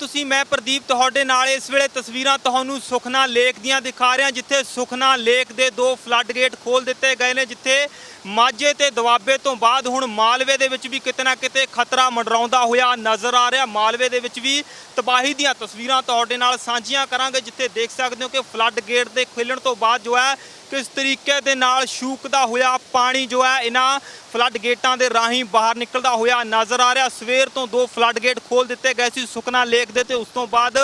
ਤੁਸੀਂ, ਮੈਂ ਪ੍ਰਦੀਪ ਤੁਹਾਡੇ ਨਾਲ ਇਸ ਵੇਲੇ ਤਸਵੀਰਾਂ ਤੁਹਾਨੂੰ ਸੁਖਨਾ ਲੇਕ ਦੀਆਂ ਦਿਖਾ ਰਿਹਾ, ਜਿੱਥੇ ਸੁਖਨਾ ਲੇਕ ਦੇ ਦੋ ਫਲੱਡ ਗੇਟ ਖੋਲ ਦਿੱਤੇ ਗਏ ਨੇ, ਜਿੱਥੇ ਮਾਝੇ ਤੇ ਦੁਆਬੇ ਤੋਂ ਬਾਅਦ ਹੁਣ ਮਾਲਵੇ ਦੇ ਵਿੱਚ ਵੀ ਕਿਤੇ ਨਾ ਕਿਤੇ ਖਤਰਾ ਮੰਡਰਾਉਂਦਾ ਹੋਇਆ ਨਜ਼ਰ ਆ ਰਿਹਾ। ਮਾਲਵੇ ਦੇ ਵਿੱਚ ਵੀ ਤਬਾਹੀ ਦੀਆਂ ਤਸਵੀਰਾਂ ਤੁਹਾਡੇ ਨਾਲ ਸਾਂਝੀਆਂ ਕਰਾਂਗੇ, ਜਿੱਥੇ ਦੇਖ ਸਕਦੇ ਹੋ ਕਿ ਫਲੱਡ ਗੇਟ ਦੇ ਖੁੱਲਣ ਤੋਂ ਬਾਅਦ ਜੋ ਹੈ ਕਿਸ ਤਰੀਕੇ ਦੇ ਨਾਲ ਸ਼ੂਕਦਾ ਹੋਇਆ ਪਾਣੀ ਜੋ ਹੈ, ਇਹਨਾਂ ਫਲੱਡ ਗੇਟਾਂ ਦੇ ਰਾਹੀਂ ਬਾਹਰ ਨਿਕਲਦਾ ਹੋਇਆ ਨਜ਼ਰ ਆ ਰਿਹਾ। ਸਵੇਰ ਤੋਂ ਦੋ ਫਲੱਡ ਗੇਟ ਖੋਲ ਦਿੱਤੇ ਗਏ ਸੀ ਸੁਖਨਾ ਲੇਕ ਦੇ ਤੇ ਉਸ ਤੋਂ ਬਾਅਦ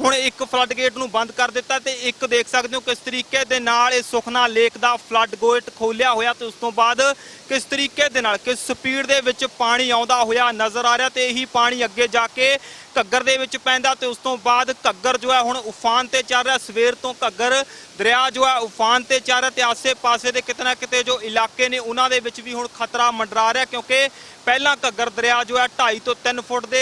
ਹੁਣ ਇੱਕ ਫਲੱਡ ਗੇਟ ਨੂੰ ਬੰਦ ਕਰ ਦਿੱਤਾ ਤੇ ਇੱਕ ਦੇਖ ਸਕਦੇ ਹੋ ਕਿਸ ਤਰੀਕੇ ਦੇ ਨਾਲ ਇਹ ਸੁਖਨਾ ਲੇਕ ਦਾ ਫਲੱਡ ਗੇਟ ਖੋਲਿਆ ਹੋਇਆ ਤੇ ਉਸ ਤੋਂ ਬਾਅਦ ਕਿਸ ਤਰੀਕੇ ਦੇ ਨਾਲ, ਕਿਸ ਸਪੀਡ ਦੇ ਵਿੱਚ ਪਾਣੀ ਆਉਂਦਾ ਹੋਇਆ ਨਜ਼ਰ ਆ ਰਿਹਾ ਤੇ ਇਹੀ ਪਾਣੀ ਅੱਗੇ ਜਾ ਕੇ ਘੱਗਰ ਦੇ ਵਿੱਚ ਪੈਂਦਾ ਤੇ ਉਸ ਤੋਂ ਬਾਅਦ ਘੱਗਰ ਜੋ ਹੈ ਹੁਣ ਉਫਾਨ ਤੇ ਚੱਲ ਰਿਹਾ। ਸਵੇਰ ਤੋਂ ਘੱਗਰ ਦਰਿਆ ਜੋ ਹੈ, ਉਫਾਨ ਤੇ ਚੱਲ ਰਿਹਾ ਤੇ ਆਸੇ-ਪਾਸੇ ਦੇ ਕਿਤੇ ਨਾ ਕਿਤੇ ਜੋ ਇਲਾਕੇ ਨੇ, ਉਹਨਾਂ ਦੇ ਵਿੱਚ ਵੀ ਹੁਣ ਖਤਰਾ ਮੰਡਰਾ ਰਿਹਾ ਕਿਉਂਕਿ ਪਹਿਲਾਂ ਘੱਗਰ ਦਰਿਆ ਜੋ ਹੈ 2.5 ਤੋਂ 3 ਫੁੱਟ ਦੇ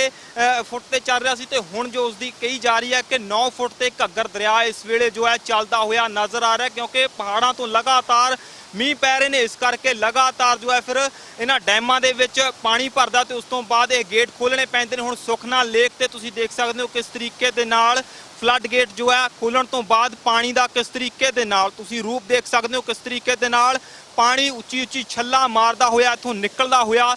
ਫੁੱਟ ਤੇ ਚੱਲ ਰਿਹਾ ਸੀ ਤੇ ਹੁਣ ਜੋ ਉਸ ਦੀ ਕਹੀ ਜਾ ਰਹੀ ਹੈ ਕਿ 9 ਫੁੱਟ ਤੇ ਘੱਗਰ ਦਰਿਆ ਇਸ ਵੇਲੇ ਜੋ ਹੈ, ਚੱਲਦਾ ਹੋਇਆ ਨਜ਼ਰ ਆ ਰਿਹਾ ਕਿਉਂਕਿ ਪਹਾੜਾਂ ਤੋਂ ਲਗਾਤਾਰ ਮੀਂਹ ਪੈ ਰਹੇ ਨੇ। ਇਸ ਕਰਕੇ ਲਗਾਤਾਰ ਜੋ ਹੈ, ਫਿਰ ਇਹਨਾਂ ਡੈਮਾਂ ਦੇ ਵਿੱਚ ਪਾਣੀ ਭਰਦਾ ਤੇ ਉਸ ਤੋਂ ਬਾਅਦ ਇਹ ਗੇਟ ਖੋਲਣੇ ਪੈਂਦੇ ਨੇ। ਹੁਣ ਸੁਖਨਾ ਲੇਕ ਤੇ ਤੁਸੀਂ ਦੇਖ ਸਕਦੇ ਹੋ ਕਿਸ ਤਰੀਕੇ ਦੇ ਨਾਲ ਫਲੱਡ ਗੇਟ ਜੋ ਹੈ ਖੋਲਣ ਤੋਂ ਬਾਅਦ ਪਾਣੀ ਦਾ ਕਿਸ ਤਰੀਕੇ ਦੇ ਨਾਲ, ਤੁਸੀਂ ਰੂਪ ਦੇਖ ਸਕਦੇ ਹੋ ਕਿਸ ਤਰੀਕੇ ਦੇ ਨਾਲ ਪਾਣੀ ਉੱਚੀ ਉੱਚੀ ਛੱਲਾ ਮਾਰਦਾ ਹੋਇਆ, ਇੱਥੋਂ ਨਿਕਲਦਾ ਹੋਇਆ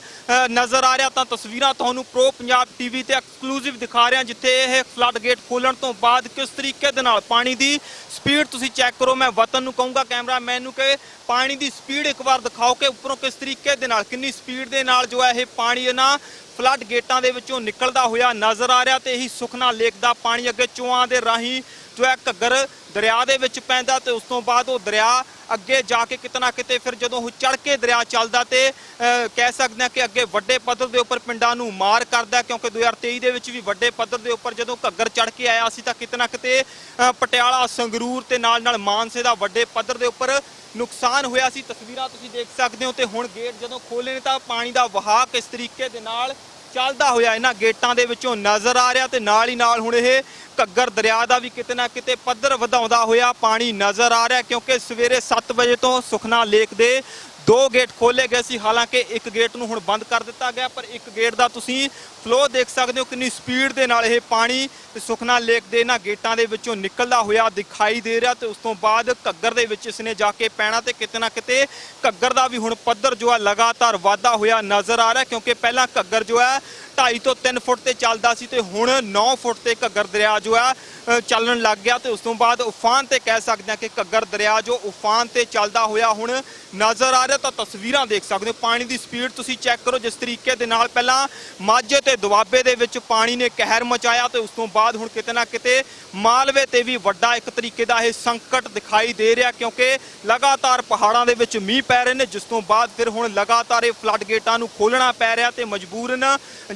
ਨਜ਼ਰ ਆ ਰਿਹਾ ਤਾਂ ਤਸਵੀਰਾਂ ਤੁਹਾਨੂੰ ਪ੍ਰੋ ਪੰਜਾਬ ਟੀਵੀ ਤੇ ਐਕਸਕਲੂਸਿਵ ਦਿਖਾ ਰਿਹਾ, ਜਿੱਥੇ ਇਹ ਫਲੱਡ ਗੇਟ ਖੋਲਣ ਤੋਂ ਬਾਅਦ ਕਿਸ ਤਰੀਕੇ ਦੇ ਨਾਲ ਪਾਣੀ ਦੀ ਸਪੀਡ ਤੁਸੀਂ ਚੈੱਕ ਕਰੋ, ਮੈਂ ਵਤਨ ਨੂੰ ਕਹੂੰਗਾ ਕੈਮਰਾਮੈਨ ਨੂੰ ਕਿ ਪਾਣੀ ਦੀ ਸਪੀਡ ਇੱਕ ਵਾਰ ਦਿਖਾਓ ਕਿ ਉੱਪਰੋਂ ਕਿਸ ਤਰੀਕੇ ਦੇ ਨਾਲ, ਕਿੰਨੀ ਸਪੀਡ ਦੇ ਨਾਲ ਜੋ ਹੈ ਇਹ ਪਾਣੀ ਇਹਨਾਂ ਫਲੱਡ ਗੇਟਾਂ ਦੇ ਵਿੱਚੋਂ ਨਿਕਲਦਾ ਹੋਇਆ ਨਜ਼ਰ ਆ ਰਿਹਾ ਤੇ ਇਹੀ ਸੁਖਨਾ ਲੇਕ ਦਾ ਪਾਣੀ ਅੱਗੇ ਚੋਆਂ ਦੇ ਰਾਹੀਂ ਜੋ ਹੈ ਘੱਗਰ ਦਰਿਆ ਦੇ ਵਿੱਚ ਪੈਂਦਾ ਤੇ ਉਸ ਤੋਂ ਬਾਅਦ ਉਹ ਦਰਿਆ ਅੱਗੇ ਜਾ ਕੇ ਕਿਤਨਾ ਕਿਤੇ ਫਿਰ ਜਦੋਂ ਉਹ ਚੜ ਕੇ ਦਰਿਆ ਚੱਲਦਾ ਤੇ ਕਹਿ ਸਕਦੇ ਹਾਂ ਕਿ ਅੱਗੇ ਵੱਡੇ ਪੱਧਰ ਦੇ ਉੱਪਰ ਪਿੰਡਾਂ ਨੂੰ ਮਾਰ ਕਰਦਾ ਕਿਉਂਕਿ 2023 ਦੇ ਵਿੱਚ ਵੀ ਵੱਡੇ ਪੱਧਰ ਦੇ ਉੱਪਰ ਜਦੋਂ ਘੱਗਰ ਚੜ ਕੇ ਆਇਆ ਸੀ ਤਾਂ ਕਿਤਨਾ ਕਿਤੇ ਪਟਿਆਲਾ, ਸੰਗਰੂਰ ਤੇ ਨਾਲ ਨਾਲ ਮਾਨਸੇ ਦਾ ਵੱਡੇ ਪੱਧਰ ਦੇ ਉੱਪਰ ਨੁਕਸਾਨ ਹੋਇਆ ਸੀ। ਤਸਵੀਰਾਂ ਤੁਸੀਂ ਦੇਖ ਸਕਦੇ ਹੋ ਤੇ ਹੁਣ ਗੇਟ ਜਦੋਂ ਖੋਲੇ ਨੇ ਤਾਂ ਪਾਣੀ ਦਾ ਵਹਾਅ ਕਿਸ ਤਰੀਕੇ ਦੇ ਨਾਲ ਚੱਲਦਾ ਹੋਇਆ ਇਹਨਾਂ ਗੇਟਾਂ ਦੇ ਵਿੱਚੋਂ ਨਜ਼ਰ ਆ ਰਿਹਾ ਤੇ ਨਾਲ ਹੀ ਨਾਲ ਹੁਣ ਇਹ ਘੱਗਰ ਦਰਿਆ ਦਾ ਵੀ ਕਿਤੇ ਨਾ ਕਿਤੇ ਪੱਧਰ ਵਧਾਉਂਦਾ ਹੋਇਆ ਪਾਣੀ ਨਜ਼ਰ ਆ ਰਿਹਾ ਕਿਉਂਕਿ ਸਵੇਰੇ 7 ਵਜੇ ਤੋਂ ਸੁਖਨਾ ਲੇਕ ਦੇ ਦੋ ਗੇਟ ਖੋਲੇ ਗਏ ਸੀ, ਹਾਲਾਂਕਿ ਇੱਕ ਗੇਟ ਨੂੰ ਹੁਣ ਬੰਦ ਕਰ ਦਿੱਤਾ ਗਿਆ, ਪਰ ਇੱਕ ਗੇਟ ਦਾ ਤੁਸੀਂ ਫਲੋ ਦੇਖ ਸਕਦੇ ਹੋ ਕਿੰਨੀ ਸਪੀਡ ਦੇ ਨਾਲ ਇਹ ਪਾਣੀ ਸੁਖਨਾ ਲੇਕ ਦੇ ਇਹਨਾਂ ਗੇਟਾਂ ਦੇ ਵਿੱਚੋਂ ਨਿਕਲਦਾ ਹੋਇਆ ਦਿਖਾਈ ਦੇ ਰਿਹਾ ਤੇ ਉਸ ਤੋਂ ਬਾਅਦ ਘੱਗਰ ਦੇ ਵਿੱਚ ਇਸਨੇ ਜਾ ਕੇ ਪੈਣਾ ਤੇ ਕਿਤੇ ਨਾ ਕਿਤੇ ਘੱਗਰ ਦਾ ਵੀ ਹੁਣ ਪੱਧਰ ਜੋ ਹੈ ਲਗਾਤਾਰ ਵਾਧਾ ਹੋਇਆ ਨਜ਼ਰ ਆ ਰਿਹਾ ਕਿਉਂਕਿ ਪਹਿਲਾਂ ਘੱਗਰ ਜੋ ਹੈ 2.5 ਤੋਂ 3 ਫੁੱਟ ਤੇ ਚੱਲਦਾ ਸੀ ਤੇ ਹੁਣ 9 ਫੁੱਟ ਤੇ ਘੱਗਰ ਦਰਿਆ ਜੋ ਹੈ ਚੱਲਣ ਲੱਗ ਗਿਆ ਤੇ ਉਸ ਤੋਂ ਬਾਅਦ ਉਫਾਨ ਤੇ ਕਹਿ ਸਕਦੇ ਹਾਂ ਕਿ ਘੱਗਰ ਦਰਿਆ ਜੋ ਉਫਾਨ ਤੇ ਚੱਲਦਾ ਹੋਇਆ ਹੁਣ ਨਜ਼ਰ ਆ ਰਿਹਾ ਤਾਂ ਤਸਵੀਰਾਂ ਦੇਖ ਸਕਦੇ ਹੋ। ਪਾਣੀ ਦੀ ਸਪੀਡ ਤੁਸੀਂ ਚੈੱਕ ਕਰੋ ਜਿਸ ਤਰੀਕੇ ਦੇ ਨਾਲ ਪਹਿਲਾਂ ਮਾਝੇ ਤੇ ਦੁਆਬੇ ਦੇ ਵਿੱਚ ਪਾਣੀ ਨੇ ਕਹਿਰ ਮਚਾਇਆ ਤੇ ਉਸ ਤੋਂ ਬਾਅਦ ਹੁਣ ਕਿਤੇ ਨਾ ਕਿਤੇ ਮਾਲਵੇ ਤੇ ਵੀ ਵੱਡਾ ਇੱਕ ਤਰੀਕੇ ਦਾ ਇਹ ਸੰਕਟ ਦਿਖਾਈ ਦੇ ਰਿਹਾ ਕਿਉਂਕਿ ਲਗਾਤਾਰ ਪਹਾੜਾਂ ਦੇ ਵਿੱਚ ਮੀਂਹ ਪੈ ਰਹੇ ਨੇ, ਜਿਸ ਤੋਂ ਬਾਅਦ ਫਿਰ ਹੁਣ ਲਗਾਤਾਰ ਇਹ ਫਲੱਡ ਗੇਟਾਂ ਨੂੰ ਖੋਲਣਾ ਪੈ ਰਿਹਾ ਤੇ ਮਜਬੂਰਨ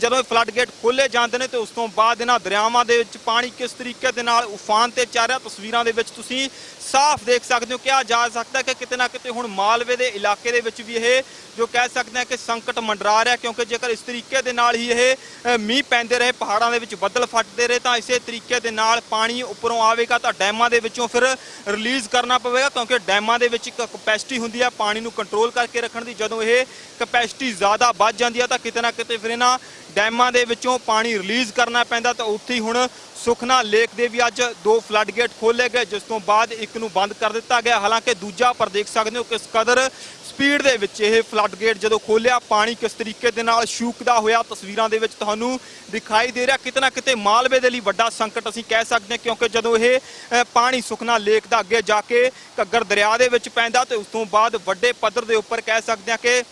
ਜਦੋਂ ਇਹ ਫਲੱਡ ਗੇਟ ਖੋਲੇ ਜਾਂਦੇ ਨੇ ਤੇ ਉਸ ਤੋਂ ਬਾਅਦ ਇਹਨਾਂ ਦਰਿਆਵਾਂ ਦੇ ਵਿੱਚ ਪਾਣੀ ਕਿਸ ਤਰੀਕੇ ਦੇ ਨਾਲ ਉਫਾਨ ਤੇ ਚੱਲ ਰਿਹਾ, ਤਸਵੀਰਾਂ ਦੇ ਵਿੱਚ ਤੁਸੀਂ ਸਾਫ਼ ਦੇਖ ਸਕਦੇ ਹੋ ਕਿਹਾ ਜਾ ਸਕਦਾ ਕਿ ਕਿਤੇ ਨਾ ਕਿਤੇ ਹੁਣ ਮਾਲਵੇ ਦੇ ਇਲਾਕੇ ਦੇ ਵਿੱਚ ਵੀ ਇਹ, ਜੋ ਕਹਿ ਸਕਦੇ ਹਾਂ ਕਿ ਸੰਕਟ ਮੰਡਰਾ ਰਿਹਾ ਕਿਉਂਕਿ ਜੇਕਰ ਇਸ ਤਰੀਕੇ ਦੇ ਨਾਲ ਹੀ ਇਹ ਮੀਂਹ ਪੈਂਦੇ ਰਹੇ, ਪਹਾੜਾਂ ਦੇ ਵਿੱਚ ਬੱਦਲ ਫਟਦੇ ਰਹੇ, ਤਾਂ ਇਸੇ ਤਰੀਕੇ ਦੇ ਨਾਲ ਪਾਣੀ ਉੱਪਰੋਂ ਆਵੇਗਾ ਤਾਂ ਡੈਮਾਂ ਦੇ ਵਿੱਚੋਂ ਫਿਰ ਰਿਲੀਜ਼ ਕਰਨਾ ਪਵੇਗਾ ਕਿਉਂਕਿ ਡੈਮਾਂ ਦੇ ਵਿੱਚ ਇੱਕ ਕਪੈਸਿਟੀ ਹੁੰਦੀ ਹੈ ਪਾਣੀ ਨੂੰ ਕੰਟਰੋਲ ਕਰਕੇ ਰੱਖਣ ਦੀ। ਜਦੋਂ ਇਹ ਕਪੈਸਿਟੀ ਜ਼ਿਆਦਾ ਵੱਧ ਜਾਂਦੀ ਹੈ ਤਾਂ ਕਿਤੇ ਨਾ ਕਿਤੇ ਫਿਰ ਇਹਨਾਂ ਡੈਮਾਂ ਦੇ ਵਿੱਚੋਂ ਪਾਣੀ ਰਿਲੀਜ਼ ਕਰਨਾ ਪੈਂਦਾ ਤਾਂ ਉੱਥੇ ਹੀ ਹੁਣ ਸੁਖਨਾ ਲੇਕ ਦੇ ਵੀ ਅੱਜ ਦੋ ਫਲੱਡ ਗੇਟ ਖੋਲੇ ਗਏ ਜਿਸ ਤੋਂ ਬਾਅਦ ਇੱਕ ਨੂੰ ਬੰਦ ਕਰ ਦਿੱਤਾ ਗਿਆ। ਹਾਲਾਂਕਿ ਦੂਜਾ ਪਰ ਦੇਖ ਸਕਦੇ ਹੋ ਕਿਸ ਕਦਰ ਸਪੀਡ ਦੇ ਵਿੱਚ ਇਹ ਫਲੱਡ ਗੇਟ ਜਦੋਂ ਖੋਲਿਆ ਪਾਣੀ ਕਿਸ ਤਰੀਕੇ ਦੇ ਨਾਲ ਸ਼ੂਕਦਾ ਹੋਇਆ ਤਸਵੀਰਾਂ ਦੇ ਵਿੱਚ ਤੁਹਾਨੂੰ ਦਿਖਾਈ ਦੇ ਰਿਹਾ। ਕਿਤੇ ਨਾ ਕਿਤੇ ਮਾਲਵੇ ਦੇ ਲਈ ਵੱਡਾ ਸੰਕਟ ਅਸੀਂ ਕਹਿ ਸਕਦੇ ਹਾਂ ਕਿਉਂਕਿ ਜਦੋਂ ਇਹ ਅ, ਪਾਣੀ ਸੁਖਨਾ ਲੇਕ ਦਾ ਅੱਗੇ ਜਾ ਕੇ ਘੱਗਰ ਦਰਿਆ ਦੇ ਵਿੱਚ ਪੈਂਦਾ ਤੇ ਉਸ ਤੋਂ ਬਾਅਦ ਵੱਡੇ ਪੱਧਰ ਦੇ ਉੱਪਰ ਕਹਿ ਸਕਦੇ ਹਾਂ ਕਿ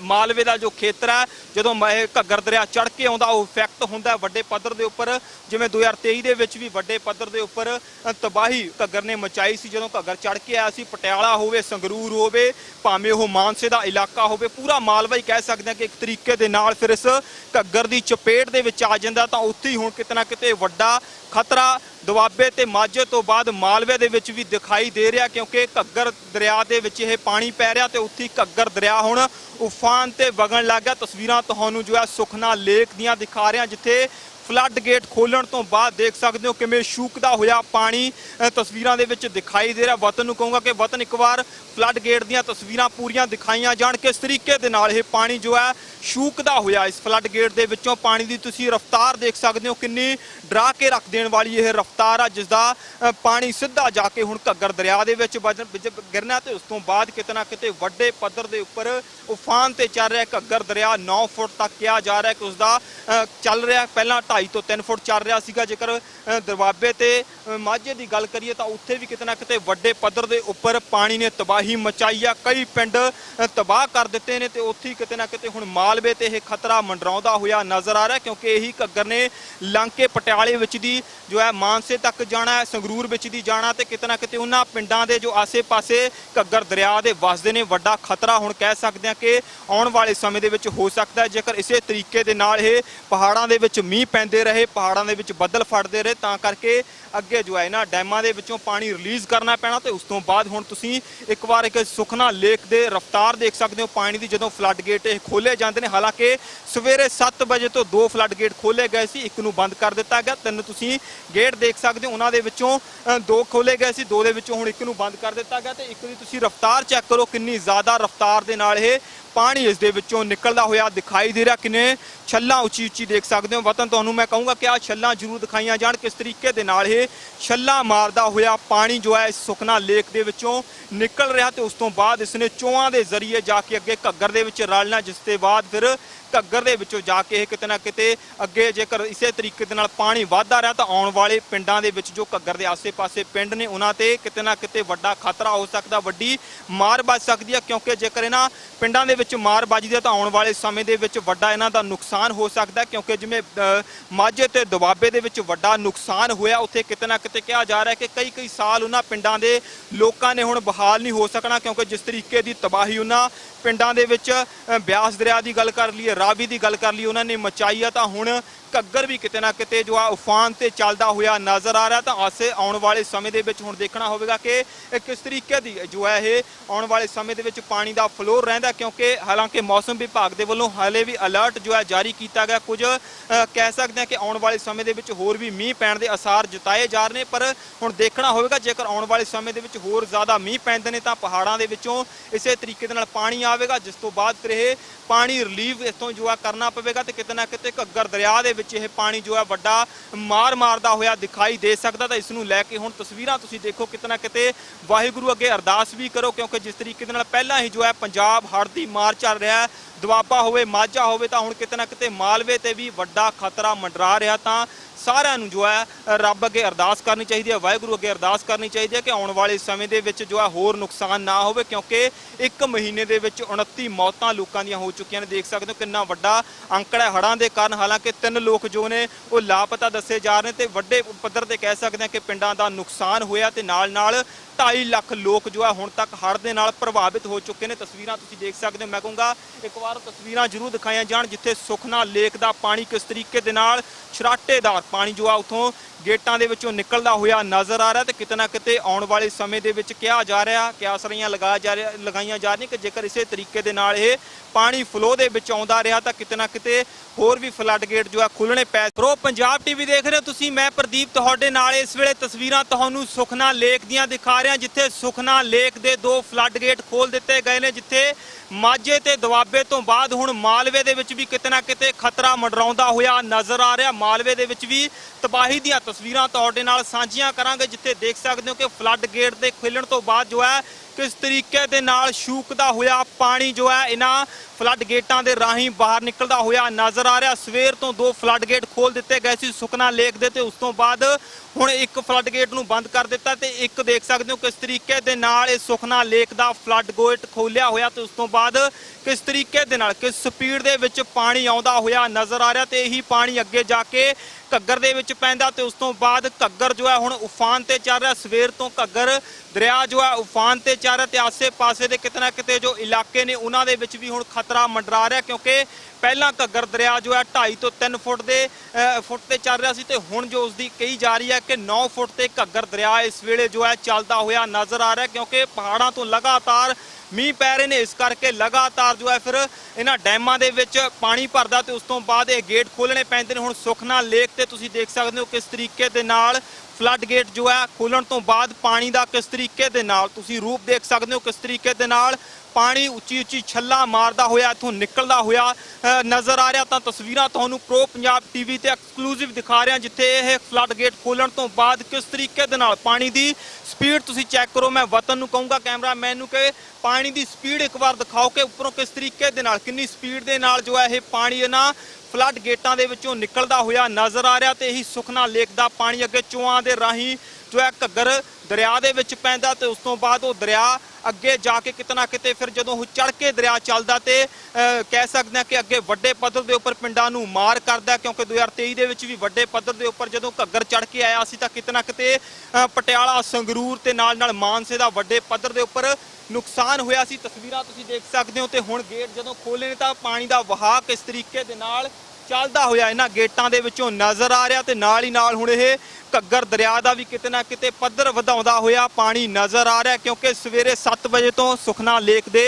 ਮਾਲਵੇ ਦਾ ਜੋ ਖੇਤਰ ਹੈ, ਜਦੋਂ ਮ- ਇਹ ਘੱਗਰ ਦਰਿਆ ਚੜ ਕੇ ਆਉਂਦਾ, ਉਹ ਇਫੈਕਟ ਹੁੰਦਾ ਵੱਡੇ ਪੱਧਰ ਦੇ ਉੱਪਰ। ਜਿਵੇਂ 2023 ਦੇ ਵਿੱਚ ਵੀ ਵੱਡੇ ਪੱਧਰ ਦੇ ਉੱਪਰ ਤਬਾਹੀ ਘੱਗਰ ਨੇ ਮਚਾਈ ਸੀ, ਜਦੋਂ ਘੱਗਰ ਚੜ ਕੇ ਆਇਆ ਸੀ। ਪਟਿਆਲਾ ਹੋਵੇ, ਸੰਗਰੂਰ ਹੋਵੇ, ਭਾਵੇਂ ਉਹ ਮਾਨਸੇ ਦਾ ਇਲਾਕਾ ਹੋਵੇ, ਪੂਰਾ ਮਾਲਵਾ ਹੀ ਕਹਿ ਸਕਦੇ ਹਾਂ ਕਿ ਇੱਕ ਤਰੀਕੇ ਦੇ ਨਾਲ ਫਿਰ ਇਸ ਘੱਗਰ ਦੀ ਚਪੇਟ ਦੇ ਵਿੱਚ ਆ ਜਾਂਦਾ ਤਾਂ ਉੱਥੇ ਹੀ ਹੁਣ ਕਿਤੇ ਨਾ ਕਿਤੇ ਵੱਡਾ ਖਤਰਾ ਦੁਆਬੇ ਤੇ ਮਾਝੇ ਤੋਂ ਬਾਅਦ ਮਾਲਵੇ ਦੇ ਵਿੱਚ ਵੀ ਦਿਖਾਈ ਦੇ ਰਿਹਾ ਕਿਉਂਕਿ ਘੱਗਰ ਦਰਿਆ ਦੇ ਵਿੱਚ ਇਹ ਪਾਣੀ ਪੈ ਰਿਹਾ ਤੇ ਉੱਥੇ ਘੱਗਰ ਦਰਿਆ ਹੁਣ ਉਫਾਨ ਤੇ ਵਗਣ ਲੱਗ ਗਿਆ। ਤਸਵੀਰਾਂ ਤੁਹਾਨੂੰ ਜੋ ਹੈ ਸੁਖਨਾ ਲੇਕ ਦੀਆਂ ਦਿਖਾ ਰਿਹਾ, ਜਿੱਥੇ ਫਲੱਡ ਗੇਟ ਖੋਲਣ ਤੋਂ ਬਾਅਦ ਦੇਖ ਸਕਦੇ ਹੋ ਕਿਵੇਂ ਸ਼ੂਕਦਾ ਹੋਇਆ ਪਾਣੀ ਤਸਵੀਰਾਂ ਦੇ ਵਿੱਚ ਦਿਖਾਈ ਦੇ ਰਿਹਾ। ਵਤਨ ਨੂੰ ਕਹੂੰਗਾ ਕਿ ਵਤਨ ਇੱਕ ਵਾਰ ਫਲੱਡ ਗੇਟ ਦੀਆਂ ਤਸਵੀਰਾਂ ਪੂਰੀਆਂ ਦਿਖਾਈਆਂ ਜਾਣ। ਕਿਸ ਤਰੀਕੇ ਦੇ ਨਾਲ ਇਹ ਪਾਣੀ ਜੋ ਹੈ ਸ਼ੂਕਦਾ ਹੋਇਆ ਇਸ ਫਲੱਡ ਗੇਟ ਦੇ ਵਿੱਚੋਂ? ਪਾਣੀ ਦੀ ਤੁਸੀਂ ਰਫ਼ਤਾਰ ਦੇਖ ਸਕਦੇ ਹੋ ਕਿੰਨੀ ਡਰਾ ਕੇ ਰੱਖ ਦੇਣ ਵਾਲੀ ਇਹ ਰਫ਼ਤਾਰ ਆ ਜਿਸ ਦਾ ਪਾਣੀ ਸਿੱਧਾ ਜਾ ਕੇ ਹੁਣ ਘੱਗਰ ਦਰਿਆ ਦੇ ਵਿੱਚ ਵੱਜ- ਵਿੱਚ ਗਿਰਨਾ ਤੇ ਉਸ ਤੋਂ ਬਾਅਦ ਕਿਤੇ ਨਾ ਕਿਤੇ ਵੱਡੇ ਪੱਧਰ ਦੇ ਉੱਪਰ ਉਫਾਨ ਤੇ ਚੱਲ ਰਿਹਾ। ਘੱਗਰ ਦਰਿਆ 9 ਫੁੱਟ ਤੱਕ ਕਿਹਾ ਜਾ ਰਿਹਾ ਕਿ ਉਸ ਦਾ ਚੱਲ ਰਿਹਾ। ਪਹਿਲਾਂ 2.5 ਤੋਂ 3 ਫੁੱਟ ਚੱਲ ਰਿਹਾ ਸੀਗਾ। ਜੇਕਰ ਅ, ਦਰਵਾਬੇ ਤੇ ਮਾਝੇ ਦੀ ਗੱਲ ਕਰੀਏ ਤਾਂ ਉੱਥੇ ਵੀ ਕਿਤੇ ਨਾ ਕਿਤੇ ਵੱਡੇ ਪੱਧਰ ਦੇ ਉੱਪਰ ਪਾਣੀ ਨੇ ਤਬਾਹੀ ਮਚਾਈ ਆ। ਕਈ ਪਿੰਡ ਤਬਾਹ ਕਰ ਦਿੱਤੇ ਨੇ ਤੇ ਉੱਥੇ ਹੀ ਕਿਤੇ ਨਾ ਕਿਤੇ ਹੁਣ ਮਾਲਵੇ ਤੇ ਇਹ ਖਤਰਾ ਮੰਡਰਾਉਂਦਾ ਹੋਇਆ ਨਜ਼ਰ ਆ ਰਿਹਾ। ਕਿਉਂਕਿ ਇਹੀ ਘੱਗਰ ਨੇ ਲੰਕੇ ਪਟਿਆਲੇ ਵਿੱਚ ਦੀ ਜੋ ਹੈ ਮਾਨਸੇ ਤੱਕ ਜਾਣਾ ਹੈ ਸੰਗਰੂਰ ਵਿੱਚ ਦੀ ਜਾਣਾ ਤੇ ਕਿਤੇ ਨਾ ਕਿਤੇ ਉਹਨਾਂ ਪਿੰਡਾਂ ਦੇ ਜੋ ਆਸੇ-ਪਾਸੇ ਘੱਗਰ ਦਰਿਆ ਦੇ ਵਸਦੇ ਨੇ। ਵੱਡਾ ਖਤਰਾ ਹੁਣ ਕਹਿ ਸਕਦੇ ਹਾਂ ਕਿ ਆਉਣ ਵਾਲੇ ਸਮੇਂ ਦੇ ਵਿੱਚ ਹੋ ਸਕਦਾ ਜੇਕਰ ਇਸੇ ਤਰੀਕੇ ਦੇ ਨਾਲ ਇਹ ਪਹਾੜਾਂ ਦੇ ਵਿੱਚ ਮੀਂਹ ਪੈ ਪੈਂਦੇ ਰਹੇ, ਪਹਾੜਾਂ ਦੇ ਵਿੱਚ ਬੱਦਲ ਫੜਦੇ ਰਹੇ, ਤਾਂ ਕਰਕੇ ਅੱਗੇ ਜੋ ਹੈ ਨਾ, ਡੈਮਾਂ ਦੇ ਵਿੱਚੋਂ ਪਾਣੀ ਰਿਲੀਜ਼ ਕਰਨਾ ਪੈਣਾ ਤੇ ਉਸ ਤੋਂ ਬਾਅਦ ਹੁਣ ਤੁਸੀਂ ਇੱਕ ਵਾਰ ਇੱਕ ਸੁਖਨਾ ਲੇਕ ਦੇ ਰਫ਼ਤਾਰ ਦੇਖ ਸਕਦੇ ਹੋ, ਪਾਣੀ ਦੀ ਜਦੋਂ ਫਲੱਡ ਗੇਟ ਇਹ ਖੋਲੇ ਜਾਂਦੇ ਨੇ, ਹਾਲਾਂਕਿ ਸਵੇਰੇ 7 ਵਜੇ ਤੋਂ ਦੋ ਫਲੱਡ ਗੇਟ ਖੋਲੇ ਗਏ ਸੀ, ਇੱਕ ਨੂੰ ਬੰਦ ਕਰ ਦਿੱਤਾ ਗਿਆ, ਤਿੰਨ ਤੁਸੀਂ ਗੇਟ ਦੇਖ ਸਕਦੇ ਹੋ, ਉਹਨਾਂ ਦੇ ਵਿੱਚੋਂ ਦੋ ਖੋਲੇ ਗਏ ਸੀ, ਦੋ ਦੇ ਵਿੱਚੋਂ ਹੁਣ ਇੱਕ ਨੂੰ ਬੰਦ ਕਰ ਦਿੱਤਾ ਗਿਆ ਤੇ ਇੱਕ ਦੀ ਤੁਸੀਂ ਰਫ਼ਤਾਰ ਚੈੱਕ ਕਰੋ, ਕਿੰਨੀ ਜ਼ਿਆਦਾ ਰਫ਼ਤਾਰ ਦੇ ਨਾਲ ਇਹ ਪਾਣੀ ਇਸ ਦੇ ਵਿੱਚੋਂ ਨਿਕਲਦਾ ਹੋਇਆ ਦਿਖਾਈ ਦੇ ਰਿਹਾ, ਕਿੰਨੇ ਛੱਲਾਂ ਉੱਚੀ ਉੱਚੀ ਦੇਖ ਸਕਦੇ ਹੋ, ਵਤਨ ਤੁਹਾਨੂੰ ਮੈਂ ਕਹੂੰਗਾ ਕਿ ਆ ਛੱਲਾਂ ਜ਼ਰੂਰ ਦਿਖਾਈਆਂ ਜਾਣ। ਕਿਸ ਤਰੀਕੇ ਦੇ ਨਾਲ ਇਹ ਛੱਲਾਂ ਮਾਰਦਾ ਹੋਇਆ ਪਾਣੀ ਜੋ ਹੈ ਇਸ ਸੁਖਨਾ ਲੇਕ ਦੇ ਵਿੱਚੋਂ ਨਿਕਲ ਰਿਹਾ ਤੇ ਉਸ ਤੋਂ ਬਾਅਦ ਇਸ ਨੇ ਚੋਆਂ ਦੇ ਜ਼ਰੀਏ ਜਾ ਕੇ ਅੱਗੇ ਘੱਗਰ ਦੇ ਵਿੱਚ ਰਲਣਾ ਜਿਸ ਦੇ ਬਾਅਦ ਫਿਰ ਘੱਗਰ ਦੇ ਵਿੱਚੋਂ ਜਾ ਕੇ ਇਹ ਕਿਤੇ ਨਾ ਕਿਤੇ ਅੱਗੇ ਜੇਕਰ ਇਸੇ ਤਰੀਕੇ ਦੇ ਨਾਲ ਪਾਣੀ ਵਧਦਾ ਰਿਹਾ ਤਾਂ ਆਉਣ ਵਾਲੇ ਪਿੰਡਾਂ ਦੇ ਵਿੱਚ ਜੋ ਘੱਗਰ ਦੇ ਆਸੇ-ਪਾਸੇ ਪਿੰਡ ਨੇ ਉਹਨਾਂ ਤੇ ਕਿਤੇ ਨਾ ਕਿਤੇ ਵੱਡਾ ਖਤਰਾ ਹੋ ਸਕਦਾ, ਵੱਡੀ ਮਾਰ ਵੱਜ ਸਕਦੀ ਹੈ ਕਿਉਂਕਿ ਜੇਕਰ ਇਹਨਾਂ ਪਿੰਡਾਂ ਦੇ ਵਿੱਚ ਮਾਰ ਵੱਜਦੀ ਹੈ ਤਾਂ ਆਉਣ ਵਾਲੇ ਸਮੇਂ ਦੇ ਵਿੱਚ ਵੱਡਾ ਇਹਨਾਂ ਦਾ ਨੁਕਸਾਨ ਹੋ ਸਕਦਾ ਕਿਉਂਕਿ ਜਿਵੇਂ ਮਾਝੇ ਤੇ ਦੁਆਬੇ ਦੇ ਵਿੱਚ ਵੱਡਾ ਨੁਕਸਾਨ ਹੋਇਆ, ਉੱਥੇ ਕਿਤੇ ਨਾ ਕਿਤੇ ਕਿਹਾ ਜਾ ਰਿਹਾ ਕਿ ਕਈ ਕਈ ਸਾਲ ਉਹਨਾਂ ਪਿੰਡਾਂ ਦੇ ਲੋਕਾਂ ਨੇ ਹੁਣ ਬਹਾਲ ਨਹੀਂ ਹੋ ਸਕਣਾ, ਕਿਉਂਕਿ ਜਿਸ ਤਰੀਕੇ ਦੀ ਤਬਾਹੀ ਉਹਨਾਂ ਪਿੰਡਾਂ ਦੇ ਵਿੱਚ ਬਿਆਸ ਦਰਿਆ ਦੀ ਗੱਲ ਕਰ ਲਈਏ, ਰਾਵੀ ਦੀ ਗੱਲ ਕਰ ਲਈਏ, ਉਹਨਾਂ ਨੇ ਮਚਾਈ ਆ ਤਾਂ ਹੁਣ ਘੱਗਰ ਵੀ ਕਿਤੇ ਨਾ ਕਿਤੇ ਜੋ ਆ ਉਫਾਨ ਤੇ ਚੱਲਦਾ ਹੋਇਆ ਨਜ਼ਰ ਆ ਰਿਹਾ ਤਾਂ ਆਸੇ ਆਉਣ ਵਾਲੇ ਸਮੇਂ ਦੇ ਵਿੱਚ ਹੁਣ ਦੇਖਣਾ ਹੋਵੇਗਾ ਕਿ ਕਿਸ ਤਰੀਕੇ ਦੀ ਜੋ ਹੈ ਇਹ ਆਉਣ ਵਾਲੇ ਸਮੇਂ ਦੇ ਵਿੱਚ ਪਾਣੀ ਦਾ ਫਲੋ ਰਹਿੰਦਾ ਕਿਉਂਕਿ ਹਾਲਾਂਕਿ ਮੌਸਮ ਵਿਭਾਗ ਦੇ ਵੱਲੋਂ ਹਾਲੇ ਵੀ ਅਲਰਟ ਜੋ ਹੈ ਜਾਰੀ ਕੀਤਾ ਗਿਆ। ਕੁਝ ਕਹਿ ਸਕਦੇ ਹਾਂ ਕਿ ਆਉਣ ਵਾਲੇ ਸਮੇਂ ਦੇ ਵਿੱਚ ਹੋਰ ਵੀ ਮੀਂਹ ਪੈਣ ਦੇ ਅਸਾਰ ਜਤਾਏ ਜਾ ਰਹੇ ਨੇ, ਪਰ ਹੁਣ ਦੇਖਣਾ ਹੋਵੇਗਾ, ਜੇਕਰ ਆਉਣ ਵਾਲੇ ਸਮੇਂ ਦੇ ਵਿੱਚ ਹੋਰ ਜ਼ਿਆਦਾ ਮੀਂਹ ਪੈਂਦੇ ਨੇ ਤਾਂ ਪਹਾੜਾਂ ਦੇ ਵਿੱਚੋਂ ਇਸੇ ਤਰੀਕੇ ਦੇ ਨਾਲ ਪਾਣੀ ਆਵੇਗਾ, ਜਿਸ ਤੋਂ ਬਾਅਦ ਫਿਰ ਇਹ ਪਾਣੀ ਰਿਲੀਵ ਇਥੋਂ ਜੋ ਆ ਕਰਨਾ ਪਵੇਗਾ ਤੇ ਕਿਤੇ ਨਾ ਕਿਤੇ ਘੱਗਰ ਦਰਿਆ ਦੇ ਵਿੱਚ ਇਹ ਪਾਣੀ ਜੋ ਹੈ ਵੱਡਾ ਮਾਰ ਮਾਰਦਾ ਹੋਇਆ ਦਿਖਾਈ ਦੇ ਸਕਦਾ ਤਾਂ ਇਸ ਨੂੰ ਲੈ ਕੇ ਹੁਣ ਤਸਵੀਰਾਂ ਤੁਸੀਂ ਦੇਖੋ ਕਿਤੇ ਨਾ ਕਿਤੇ ਵਾਹਿਗੁਰੂ ਅੱਗੇ ਅਰਦਾਸ ਵੀ ਕਰੋ, ਕਿਉਂਕਿ ਜਿਸ ਤਰੀਕੇ ਦੇ ਨਾਲ ਪਹਿਲਾਂ ਹੀ ਜੋ ਹੈ ਪੰਜਾਬ ਹੜ੍ਹ ਦੀ ਮਾਰ ਚੱਲ ਰਿਹਾ ਹੈ। ਦੁਆਬਾ ਹੋਵੇ, ਮਾਝਾ ਹੋਵੇ ਤਾਂ ਹੁਣ ਕਿਤੇ ਨਾ ਕਿਤੇ ਮਾਲਵੇ ਤੇ ਵੀ ਵੱਡਾ ਖਤਰਾ ਮੰਡਰਾ ਰਿਹਾ ਤਾਂ ਸਾਰਿਆਂ ਨੂੰ ਜੋ ਹੈ ਰੱਬ ਅੱਗੇ ਅਰਦਾਸ ਕਰਨੀ ਚਾਹੀਦੀ ਹੈ, ਵਾਹਿਗੁਰੂ ਅੱਗੇ ਅਰਦਾਸ ਕਰਨੀ ਚਾਹੀਦੀ ਹੈ ਕਿ ਆਉਣ ਵਾਲੇ ਸਮੇਂ ਦੇ ਵਿੱਚ ਜੋ ਹੈ ਹੋਰ ਨੁਕਸਾਨ ਨਾ ਹੋਵੇ, ਕਿਉਂਕਿ ਇੱਕ ਮਹੀਨੇ ਦੇ ਵਿੱਚ 29 ਮੌਤਾਂ ਲੋਕਾਂ ਦੀਆਂ ਹੋ ਚੁੱਕੀਆਂ ਨੇ। ਦੇਖ ਸਕਦੇ ਹੋ ਕਿੰਨਾ ਵੱਡਾ ਅੰਕੜਾ ਹੈ ਹੜ੍ਹਾਂ ਦੇ ਕਾਰਨ। ਹਾਲਾਂਕਿ ਤਿੰਨ ਲੋਕ ਜੋ ਨੇ, ਉਹ ਲਾਪਤਾ ਦੱਸੇ ਜਾ ਰਹੇ ਨੇ ਤੇ ਵੱਡੇ ਪੱਧਰ ਤੇ ਕਹਿ ਸਕਦੇ ਹਾਂ ਕਿ ਪਿੰਡਾਂ ਦਾ ਨੁਕਸਾਨ ਹੋਇਆ ਤੇ ਨਾਲ ਨਾਲ 2.5 ਲੱਖ ਲੋਕ ਜੋ ਹੈ ਹੁਣ ਤੱਕ ਹੜ੍ਹ ਦੇ ਨਾਲ ਪ੍ਰਭਾਵਿਤ ਹੋ ਚੁੱਕੇ ਨੇ। ਤਸਵੀਰਾਂ ਤੁਸੀਂ ਦੇਖ ਸਕਦੇ ਹੋ। ਮੈਂ ਕਹੂੰਗਾ, ਇੱਕ ਵਾਰ ਤਸਵੀਰਾਂ ਜ਼ਰੂਰ ਦਿਖਾਈਆਂ ਜਾਣ ਜਿੱਥੇ ਸੁਖਨਾ ਲੇਕ ਦਾ ਪਾਣੀ ਕਿਸ ਤਰੀਕੇ ਦੇ ਨਾਲ ਛਰਾਟੇਦਾਰ ਪਾਣੀ ਜੋ ਆ ਉਥੋਂ ਗੇਟਾਂ ਦੇ ਵਿੱਚੋਂ ਨਿਕਲਦਾ ਹੋਇਆ ਨਜ਼ਰ ਆ ਰਿਹਾ ਤੇ ਕਿਤੇ ਨਾ ਕਿਤੇ ਆਉਣ ਵਾਲੇ ਸਮੇਂ ਦੇ ਵਿੱਚ ਕਿਹਾ ਜਾ ਰਿਹਾ ਕਿ ਆਸਰੀਆਂ ਲਗਾ ਜਾ ਰਿਹਾ, ਲਗਾਈਆਂ ਜਾ ਰਹੀਆਂ ਕਿ ਜੇਕਰ ਇਸੇ ਤਰੀਕੇ ਦੇ ਨਾਲ ਇਹ ਪਾਣੀ ਫਲੋ ਦੇ ਵਿੱਚ ਆਉਂਦਾ ਰਿਹਾ ਤਾਂ ਕਿਤੇ ਨਾ ਕਿਤੇ ਹੋਰ ਵੀ ਫਲੱਡ ਗੇਟ ਜੋ ਆ ਖੁੱਲਣੇ ਪੈ ਪ੍ਰੋ ਪੰਜਾਬ ਟੀਵੀ ਦੇਖ ਰਹੇ ਹੋ ਤੁਸੀਂ, ਮੈਂ ਪ੍ਰਦੀਪ ਤੁਹਾਡੇ ਨਾਲ ਇਸ ਵੇਲੇ ਤਸਵੀਰਾਂ ਤੁਹਾਨੂੰ ਸੁਖਨਾ ਲੇਕ ਦੀਆਂ ਦਿਖਾ ਰਿਹਾ, ਜਿੱਥੇ ਸੁਖਨਾ ਲੇਕ ਦੇ ਦੋ ਫਲੱਡ ਗੇਟ ਖੋਲ ਦਿੱਤੇ ਗਏ ਨੇ, ਜਿੱਥੇ ਮਾਝੇ ਤੇ ਦੁਆਬੇ ਤੋਂ ਬਾਅਦ ਹੁਣ ਮਾਲਵੇ ਦੇ ਵਿੱਚ ਵੀ ਕਿਤੇ ਨਾ ਕਿਤੇ ਖਤਰਾ ਮੰਡਰਾਉਂਦਾ ਹੋਇਆ ਨਜ਼ਰ ਆ ਰਿਹਾ। ਮਾਲਵੇ ਦੇ ਵਿੱਚ ਵੀ ਤਬਾਹੀ ਦੀਆਂ ਤਸਵੀਰਾਂ ਤੁਹਾਡੇ ਨਾਲ ਸਾਂਝੀਆਂ ਕਰਾਂਗੇ, ਜਿੱਥੇ ਦੇਖ ਸਕਦੇ ਹੋ ਕਿ ਫਲੱਡ ਗੇਟ ਦੇ ਖੁੱਲਣ ਤੋਂ ਬਾਅਦ ਜੋ ਹੈ ਕਿਸ ਤਰੀਕੇ ਦੇ ਨਾਲ ਸ਼ੂਕਦਾ ਹੋਇਆ ਪਾਣੀ ਜੋ ਹੈ, ਇਹਨਾਂ ਫਲੱਡ ਗੇਟਾਂ ਦੇ ਰਾਹੀਂ ਬਾਹਰ ਨਿਕਲਦਾ ਹੋਇਆ ਨਜ਼ਰ ਆ ਰਿਹਾ। ਸਵੇਰ ਤੋਂ ਦੋ ਫਲੱਡ ਗੇਟ ਖੋਲ ਦਿੱਤੇ ਗਏ ਸੀ ਸੁਖਨਾ ਲੇਕ ਦੇ ਤੇ ਉਸ ਤੋਂ ਬਾਅਦ ਹੁਣ ਇੱਕ ਫਲੱਡ ਗੇਟ ਨੂੰ ਬੰਦ ਕਰ ਦਿੱਤਾ ਤੇ ਇੱਕ ਦੇਖ ਸਕਦੇ ਹੋ ਕਿਸ ਤਰੀਕੇ ਦੇ ਨਾਲ ਇਹ ਸੁਖਨਾ ਲੇਕ ਦਾ ਫਲੱਡ ਗੇਟ ਖੋਲਿਆ ਹੋਇਆ ਤੇ ਉਸ ਤੋਂ ਬਾਅਦ ਕਿਸ ਤਰੀਕੇ ਦੇ ਨਾਲ, ਕਿਸ ਸਪੀਡ ਦੇ ਵਿੱਚ ਪਾਣੀ ਆਉਂਦਾ ਹੋਇਆ ਨਜ਼ਰ ਆ ਰਿਹਾ ਤੇ ਇਹੀ ਪਾਣੀ ਅੱਗੇ ਜਾ ਕੇ ਘੱਗਰ ਦੇ ਵਿੱਚ ਪੈਂਦਾ ਤੇ ਉਸ ਤੋਂ ਬਾਅਦ ਘੱਗਰ ਜੋ ਹੈ ਹੁਣ ਉਫਾਨ ਤੇ ਚੱਲ ਰਿਹਾ। ਸਵੇਰ ਤੋਂ ਘੱਗਰ ਦਰਿਆ ਜੋ ਹੈ ਉਫਾਨ ਤੇ ਚੱਲ ਤੇ ਆਸੇ-ਪਾਸੇ ਦੇ ਕਿਤੇ ਕਿਤੇ ਜੋ ਇਲਾਕੇ ਨੇ, ਉਹਨਾਂ ਦੇ ਵਿੱਚ ਵੀ ਹੁਣ ਖਤਰਾ ਮੰਡਰਾ ਰਿਹਾ ਕਿਉਂਕਿ ਪਹਿਲਾਂ ਘੱਗਰ ਦਰਿਆ ਜੋ ਹੈ 2.5 ਤੋਂ 3 ਫੁੱਟ ਦੇ ਫੁੱਟ ਤੇ ਚੱਲ ਰਿਹਾ ਸੀ ਤੇ ਹੁਣ ਜੋ ਉਸ ਦੀ ਕਹੀ ਜਾ ਰਹੀ ਹੈ ਕਿ 9 ਫੁੱਟ ਤੇ ਘੱਗਰ ਦਰਿਆ ਇਸ ਵੇਲੇ ਜੋ ਹੈ ਚੱਲਦਾ ਹੋਇਆ ਨਜ਼ਰ ਆ ਰਿਹਾ ਕਿਉਂਕਿ ਪਹਾੜਾਂ ਤੋਂ ਲਗਾਤਾਰ ਮੀਂਹ ਪੈ ਰਹੇ ਨੇ, ਇਸ ਕਰਕੇ ਲਗਾਤਾਰ ਜੋ ਹੈ ਫਿਰ ਇਹਨਾਂ ਡੈਮਾਂ ਦੇ ਵਿੱਚ ਪਾਣੀ ਭਰਦਾ ਤੇ ਉਸ ਤੋਂ ਬਾਅਦ ਇਹ ਗੇਟ ਖੋਲਣੇ ਪੈਂਦੇ ਨੇ। ਹੁਣ ਸੁਖਨਾ ਲੇਕ ਤੇ ਤੁਸੀਂ ਦੇਖ ਸਕਦੇ ਹੋ ਕਿਸ ਤਰੀਕੇ ਦੇ ਨਾਲ ਫਲੱਡ ਗੇਟ ਜੋ ਹੈ ਖੋਲਣ ਤੋਂ ਬਾਅਦ ਪਾਣੀ ਦਾ ਕਿਸ ਤਰੀਕੇ ਦੇ ਨਾਲ ਤੁਸੀਂ ਰੂਪ ਦੇਖ ਸਕਦੇ ਹੋ, ਕਿਸ ਤਰੀਕੇ ਦੇ ਨਾਲ ਪਾਣੀ ਉੱਚੀ ਉੱਚੀ ਛੱਲਾ ਮਾਰਦਾ ਹੋਇਆ, ਇਥੋਂ ਨਿਕਲਦਾ ਹੋਇਆ ਨਜ਼ਰ ਆ ਰਿਹਾ ਤਾਂ ਤਸਵੀਰਾਂ ਤੁਹਾਨੂੰ ਪ੍ਰੋ ਪੰਜਾਬ ਟੀਵੀ ਤੇ ਐਕਸਕਲੂਸਿਵ ਦਿਖਾ ਰਿਹਾ, ਜਿੱਥੇ ਇਹ ਫਲੱਡ ਗੇਟ ਖੋਲਣ ਤੋਂ ਬਾਅਦ ਕਿਸ ਤਰੀਕੇ ਦੇ ਨਾਲ ਪਾਣੀ ਦੀ ਸਪੀਡ ਤੁਸੀਂ ਚੈੱਕ ਕਰੋ, ਮੈਂ ਵਤਨ ਨੂੰ ਕਹੂੰਗਾ ਕੈਮਰਾਮੈਨ ਨੂੰ ਕਿ ਪਾਣੀ ਦੀ ਸਪੀਡ ਇੱਕ ਵਾਰ ਦਿਖਾਓ ਕਿ ਉੱਪਰੋਂ ਕਿਸ ਤਰੀਕੇ ਦੇ ਨਾਲ, ਕਿੰਨੀ ਸਪੀਡ ਦੇ ਨਾਲ ਜੋ ਹੈ ਇਹ ਪਾਣੀ ਇਹਨਾਂ ਫਲੱਡ ਗੇਟਾਂ ਦੇ ਵਿੱਚੋਂ ਨਿਕਲਦਾ ਹੋਇਆ ਨਜ਼ਰ ਆ ਰਿਹਾ ਤੇ ਇਹੀ ਸੁਖਨਾ ਲੇਕ ਦਾ ਪਾਣੀ ਅੱਗੇ ਚੋਆਂ ਦੇ ਰਾਹੀਂ ਜੋ ਹੈ ਘੱਗਰ ਦਰਿਆ ਦੇ ਵਿੱਚ ਪੈਂਦਾ ਤੇ ਉਸ ਤੋਂ ਬਾਅਦ ਉਹ ਦਰਿਆ ਅੱਗੇ ਜਾ ਕੇ ਕਿਤਨਾ ਕਿਤੇ ਫਿਰ ਜਦੋਂ ਉਹ ਚੜ ਕੇ ਦਰਿਆ ਚੱਲਦਾ ਤੇ ਅਹ, ਕਹਿ ਸਕਦੇ ਹਾਂ ਕਿ ਅੱਗੇ ਵੱਡੇ ਪੱਧਰ ਦੇ ਉੱਪਰ ਪਿੰਡਾਂ ਨੂੰ ਮਾਰ ਕਰਦਾ ਕਿਉਂਕਿ 2023 ਦੇ ਵਿੱਚ ਵੀ ਵੱਡੇ ਪੱਧਰ ਦੇ ਉੱਪਰ ਜਦੋਂ ਘੱਗਰ ਚੜ ਕੇ ਆਇਆ ਸੀ ਤਾਂ ਕਿਤਨਾ ਕਿਤੇ ਅਹ, ਪਟਿਆਲਾ ਸੰਗਰੂਰ ਤੇ ਨਾਲ ਨਾਲ ਮਾਨਸੇ ਦਾ ਵੱਡੇ ਪੱਧਰ ਦੇ ਉੱਪਰ ਨੁਕਸਾਨ ਹੋਇਆ ਸੀ। ਤਸਵੀਰਾਂ ਤੁਸੀਂ ਦੇਖ ਸਕਦੇ ਹੋ ਤੇ ਹੁਣ ਗੇਟ ਜਦੋਂ ਖੋਲੇ ਨੇ ਤਾਂ ਪਾਣੀ ਦਾ ਵਹਾਅ ਕਿਸ ਤਰੀਕੇ ਦੇ ਨਾਲ ਚੱਲਦਾ ਹੋਇਆ ਇਹਨਾਂ ਗੇਟਾਂ ਦੇ ਵਿੱਚੋਂ ਨਜ਼ਰ ਆ ਰਿਹਾ ਤੇ ਨਾਲ ਹੀ ਨਾਲ ਹੁਣ ਇਹ ਘੱਗਰ ਦਰਿਆ ਦਾ ਵੀ ਕਿਤੇ ਨਾ ਕਿਤੇ ਪੱਧਰ ਵਧਾਉਂਦਾ ਹੋਇਆ ਪਾਣੀ ਨਜ਼ਰ ਆ ਰਿਹਾ ਕਿਉਂਕਿ ਸਵੇਰੇ 7 ਵਜੇ ਤੋਂ ਸੁਖਨਾ ਲੇਕ ਦੇ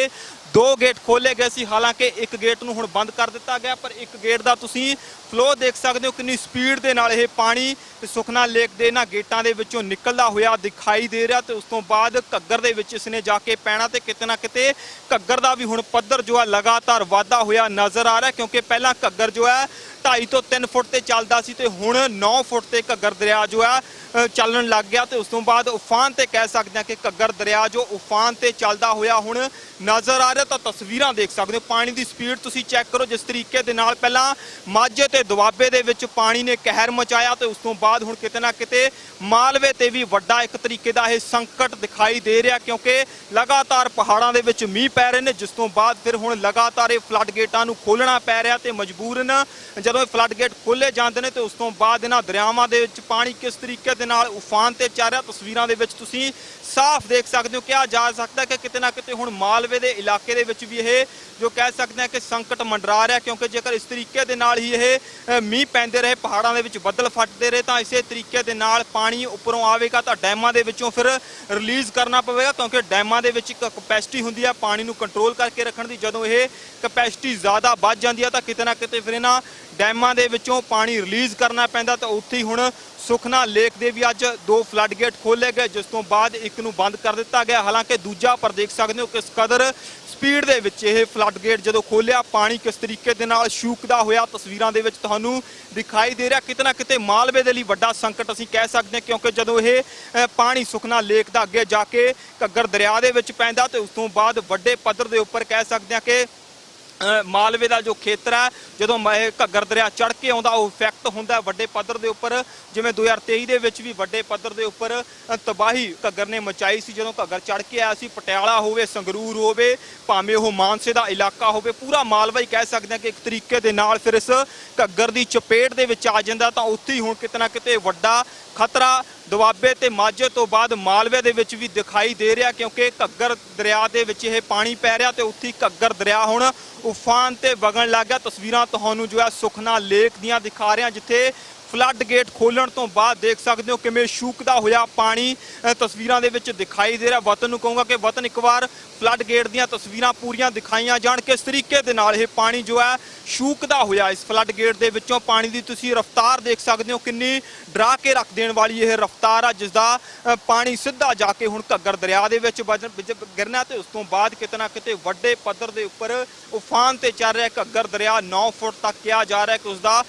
ਦੋ ਗੇਟ ਖੋਲੇ ਗਏ ਸੀ, ਹਾਲਾਂਕਿ ਇੱਕ ਗੇਟ ਨੂੰ ਹੁਣ ਬੰਦ ਕਰ ਦਿੱਤਾ ਗਿਆ, ਪਰ ਇੱਕ ਗੇਟ ਦਾ ਤੁਸੀਂ ਫਲੋ ਦੇਖ ਸਕਦੇ ਹੋ ਕਿੰਨੀ ਸਪੀਡ ਦੇ ਨਾਲ ਇਹ ਪਾਣੀ ਤੇ ਸੁਖਨਾ ਲੇਕ ਦੇ ਇਹਨਾਂ ਗੇਟਾਂ ਦੇ ਵਿੱਚੋਂ ਨਿਕਲਦਾ ਹੋਇਆ ਦਿਖਾਈ ਦੇ ਰਿਹਾ ਤੇ ਉਸ ਤੋਂ ਬਾਅਦ ਘੱਗਰ ਦੇ ਵਿੱਚ ਇਸਨੇ ਜਾ ਕੇ ਪੈਣਾ ਤੇ ਕਿਤੇ ਨਾ ਕਿਤੇ ਘੱਗਰ ਦਾ ਵੀ ਹੁਣ ਪੱਧਰ ਜੋ ਹੈ ਲਗਾਤਾਰ ਵਾਧਾ ਹੋਇਆ ਨਜ਼ਰ ਆ ਰਿਹਾ, ਕਿਉਂਕਿ ਪਹਿਲਾਂ ਘੱਗਰ ਜੋ ਹੈ 2.5 ਤੋਂ 3 ਫੁੱਟ ਤੇ ਚੱਲਦਾ ਸੀ ਤੇ ਹੁਣ 9 ਫੁੱਟ ਤੇ ਘੱਗਰ ਦਰਿਆ ਜੋ ਹੈ ਚੱਲਣ ਲੱਗ ਗਿਆ ਤੇ ਉਸ ਤੋਂ ਬਾਅਦ ਉਫਾਨ ਤੇ ਕਹਿ ਸਕਦੇ ਹਾਂ ਕਿ ਘੱਗਰ ਦਰਿਆ ਜੋ ਉਫਾਨ ਤੇ ਚੱਲਦਾ ਹੋਇਆ ਹੁਣ ਨਜ਼ਰ ਆ ਰਿਹਾ ਤਾਂ ਤਸਵੀਰਾਂ ਦੇਖ ਸਕਦੇ ਹੋ। ਪਾਣੀ ਦੀ ਸਪੀਡ ਤੁਸੀਂ ਚੈੱਕ ਕਰੋ ਜਿਸ ਤਰੀਕੇ ਦੇ ਨਾਲ ਪਹਿਲਾਂ ਮਾਝੇ ਤੇ ਦੁਆਬੇ ਦੇ ਵਿੱਚ ਪਾਣੀ ਨੇ ਕਹਿਰ ਮਚਾਇਆ ਤੇ ਉਸ ਤੋਂ ਬਾਅਦ ਹੁਣ ਕਿਤੇ ਨਾ ਕਿਤੇ ਮਾਲਵੇ ਤੇ ਵੀ ਵੱਡਾ ਇੱਕ ਤਰੀਕੇ ਦਾ ਇਹ ਸੰਕਟ ਦਿਖਾਈ ਦੇ ਰਿਹਾ ਕਿਉਂਕਿ ਲਗਾਤਾਰ ਪਹਾੜਾਂ ਦੇ ਵਿੱਚ ਮੀਂਹ ਪੈ ਰਹੇ ਨੇ, ਜਿਸ ਤੋਂ ਬਾਅਦ ਫਿਰ ਹੁਣ ਲਗਾਤਾਰ ਇਹ ਫਲੱਡ ਗੇਟਾਂ ਨੂੰ ਖੋਲਣਾ ਪੈ ਰਿਹਾ ਤੇ ਮਜਬੂਰਨ ਜਦੋਂ ਇਹ ਫਲੱਡ ਗੇਟ ਖੋਲੇ ਜਾਂਦੇ ਨੇ ਤੇ ਉਸ ਤੋਂ ਬਾਅਦ ਇਹਨਾਂ ਦਰਿਆਵਾਂ ਦੇ ਵਿੱਚ ਪਾਣੀ ਕਿਸ ਤਰੀਕੇ ਦੇ ਨਾਲ ਉਫਾਨ ਤੇ ਚੱਲ ਰਿਹਾ, ਤਸਵੀਰਾਂ ਦੇ ਵਿੱਚ ਤੁਸੀਂ ਸਾਫ਼ ਦੇਖ ਸਕਦੇ ਹੋ। ਕਿਹਾ ਜਾ ਸਕਦਾ ਕਿ ਕਿਤੇ ਨਾ ਕਿਤੇ ਹੁਣ ਮਾਲਵੇ ਦੇ ਇਲਾਕੇ ਦੇ ਵਿੱਚ ਵੀ ਇਹ ਜੋ ਕਹਿ ਸਕਦੇ ਹਾਂ ਕਿ ਸੰਕਟ ਮੰਡਰਾ ਰਿਹਾ, ਕਿਉਂਕਿ ਜੇਕਰ ਇਸ ਤਰੀਕੇ ਦੇ ਨਾਲ ਹੀ ਇਹ ਮੀਂਹ ਪੈਂਦੇ ਰਹੇ, ਪਹਾੜਾਂ ਦੇ ਵਿੱਚ ਬੱਦਲ ਫਟਦੇ ਰਹੇ, ਤਾਂ ਇਸੇ ਤਰੀਕੇ ਦੇ ਨਾਲ ਪਾਣੀ ਉੱਪਰੋਂ ਆਵੇਗਾ, ਤਾਂ ਡੈਮਾਂ ਦੇ ਵਿੱਚੋਂ ਫਿਰ ਰਿਲੀਜ਼ ਕਰਨਾ ਪਵੇਗਾ, ਕਿਉਂਕਿ ਡੈਮਾਂ ਦੇ ਵਿੱਚ ਇੱਕ ਕਪੈਸਿਟੀ ਹੁੰਦੀ ਹੈ ਪਾਣੀ ਨੂੰ ਕੰਟਰੋਲ ਕਰਕੇ ਰੱਖਣ ਦੀ। ਜਦੋਂ ਇਹ ਕਪੈਸਿਟੀ ਜ਼ਿਆਦਾ ਵੱਧ ਜਾਂਦੀ ਹੈ ਤਾਂ ਕਿਤੇ ਨਾ ਕਿਤੇ ਫਿਰ ਇਹਨਾਂ ਡੈਮਾਂ ਦੇ ਵਿੱਚੋਂ ਪਾਣੀ ਰਿਲੀਜ਼ ਕਰਨਾ ਪੈਂਦਾ ਤਾਂ ਉੱਥੇ ਹੀ ਹੁਣ ਸੁਖਨਾ ਲੇਕ ਦੇ ਵੀ ਅੱਜ ਦੋ ਫਲੱਡ ਗੇਟ ਖੋਲੇ ਗਏ, ਜਿਸ ਤੋਂ ਬਾਅਦ ਇੱਕ ਨੂੰ ਬੰਦ ਕਰ ਦਿੱਤਾ ਗਿਆ। ਹਾਲਾਂਕਿ ਦੂਜਾ, ਪਰ ਦੇਖ ਸਕਦੇ ਹੋ ਕਿਸ ਕਦਰ ਸਪੀਡ ਦੇ ਵਿੱਚ ਇਹ ਫਲੱਡ ਗੇਟ ਜਦੋਂ ਖੋਲਿਆ ਪਾਣੀ ਕਿਸ ਤਰੀਕੇ ਦੇ ਨਾਲ ਸ਼ੂਕਦਾ ਹੋਇਆ ਤਸਵੀਰਾਂ ਦੇ ਵਿੱਚ ਤੁਹਾਨੂੰ ਦਿਖਾਈ ਦੇ ਰਿਹਾ। ਕਿਤੇ ਨਾ ਕਿਤੇ ਮਾਲਵੇ ਦੇ ਲਈ ਵੱਡਾ ਸੰਕਟ ਅਸੀਂ ਕਹਿ ਸਕਦੇ ਹਾਂ, ਕਿਉਂਕਿ ਜਦੋਂ ਇਹ ਪਾਣੀ ਸੁਖਨਾ ਲੇਕ ਦਾ ਅੱਗੇ ਜਾ ਕੇ ਘੱਗਰ ਦਰਿਆ ਦੇ ਵਿੱਚ ਪੈਂਦਾ ਤੇ ਉਸ ਤੋਂ ਬਾਅਦ ਵੱਡੇ ਪੱਧਰ ਦੇ ਉੱਪਰ ਕਹਿ ਸਕਦੇ ਹਾਂ ਕਿ ਮਾਲਵੇ ਦਾ ਜੋ ਖੇਤਰ ਹੈ, ਜਦੋਂ ਮ- ਘੱਗਰ ਦਰਿਆ ਚੜ ਕੇ ਆਉਂਦਾ, ਉਹ ਇਫੈਕਟ ਹੁੰਦਾ ਵੱਡੇ ਪੱਧਰ ਦੇ ਉੱਪਰ। ਜਿਵੇਂ 2023 ਦੇ ਵਿੱਚ ਵੀ ਵੱਡੇ ਪੱਧਰ ਦੇ ਉੱਪਰ ਤਬਾਹੀ ਘੱਗਰ ਨੇ ਮਚਾਈ ਸੀ, ਜਦੋਂ ਘੱਗਰ ਚੜ ਕੇ ਆਇਆ ਸੀ, ਪਟਿਆਲਾ ਹੋਵੇ, ਸੰਗਰੂਰ ਹੋਵੇ, ਭਾਵੇਂ ਉਹ ਮਾਨਸੇ ਦਾ ਇਲਾਕਾ ਹੋਵੇ, ਪੂਰਾ ਮਾਲਵਾ ਹੀ ਕਹਿ ਸਕਦੇ ਹਾਂ ਕਿ ਇੱਕ ਤਰੀਕੇ ਦੇ ਨਾਲ ਫਿਰ ਇਸ ਘੱਗਰ ਦੀ ਚਪੇਟ ਦੇ ਵਿੱਚ ਆ ਜਾਂਦਾ, ਤਾਂ ਉੱਥੇ ਹੀ ਹੁਣ ਕਿਤੇ ਨਾ ਕਿਤੇ ਵੱਡਾ ਖਤਰਾ ਦੁਆਬੇ ਤੇ ਮਾਝੇ ਤੋਂ ਬਾਅਦ ਮਾਲਵੇ ਦੇ ਵਿੱਚ ਵੀ ਦਿਖਾਈ ਦੇ ਰਿਹਾ ਕਿਉਂਕਿ ਘੱਗਰ ਦਰਿਆ ਦੇ ਵਿੱਚ ਇਹ ਪਾਣੀ ਪੈ ਰਿਹਾ ਤੇ ਉੱਥੇ ਘੱਗਰ ਦਰਿਆ ਹੁਣ ਉਫਾਨ ਤੇ ਵਗਣ ਲੱਗ ਗਿਆ। ਤਸਵੀਰਾਂ ਤੁਹਾਨੂੰ ਜੋ ਹੈ ਸੁਖਨਾ ਲੇਕ ਦੀਆਂ ਦਿਖਾ ਰਿਹਾ ਜਿੱਥੇ ਫਲੱਡ ਗੇਟ ਖੋਲਣ ਤੋਂ ਬਾਅਦ ਦੇਖ ਸਕਦੇ ਹੋ ਕਿਵੇਂ ਸ਼ੂਕਦਾ ਹੋਇਆ ਪਾਣੀ ਤਸਵੀਰਾਂ ਦੇ ਵਿੱਚ ਦਿਖਾਈ ਦੇ ਰਿਹਾ। ਵਤਨ ਨੂੰ ਕਹੂੰਗਾ ਕਿ ਵਤਨ ਇੱਕ ਵਾਰ ਫਲੱਡ ਗੇਟ ਦੀਆਂ ਤਸਵੀਰਾਂ ਪੂਰੀਆਂ ਦਿਖਾਈਆਂ ਜਾਣ, ਕਿਸ ਤਰੀਕੇ ਦੇ ਨਾਲ ਇਹ ਪਾਣੀ ਜੋ ਹੈ ਸ਼ੂਕਦਾ ਹੋਇਆ ਇਸ ਫਲੱਡ ਗੇਟ ਦੇ ਵਿੱਚੋਂ? ਪਾਣੀ ਦੀ ਤੁਸੀਂ ਰਫ਼ਤਾਰ ਦੇਖ ਸਕਦੇ ਹੋ ਕਿੰਨੀ ਡਰਾ ਕੇ ਰੱਖ ਦੇਣ ਵਾਲੀ ਇਹ ਰਫ਼ਤਾਰ ਆ, ਜਿਸ ਦਾ ਪਾਣੀ ਸਿੱਧਾ ਜਾ ਕੇ ਹੁਣ ਘੱਗਰ ਦਰਿਆ ਦੇ ਵਿੱਚ ਵੱਜ- ਗਿਰਨਾ ਤੇ ਉਸ ਤੋਂ ਬਾਅਦ ਕਿਤੇ ਨਾ ਕਿਤੇ ਵੱਡੇ ਪੱਧਰ ਦੇ ਉੱਪਰ ਉਫਾਨ ਤੇ ਚੱਲ ਰਿਹਾ। ਘੱਗਰ ਦਰਿਆ 9 ਫੁੱਟ ਤੱਕ ਕਿਹਾ ਜਾ ਰਿਹਾ ਕਿ ਉਸ ਦਾ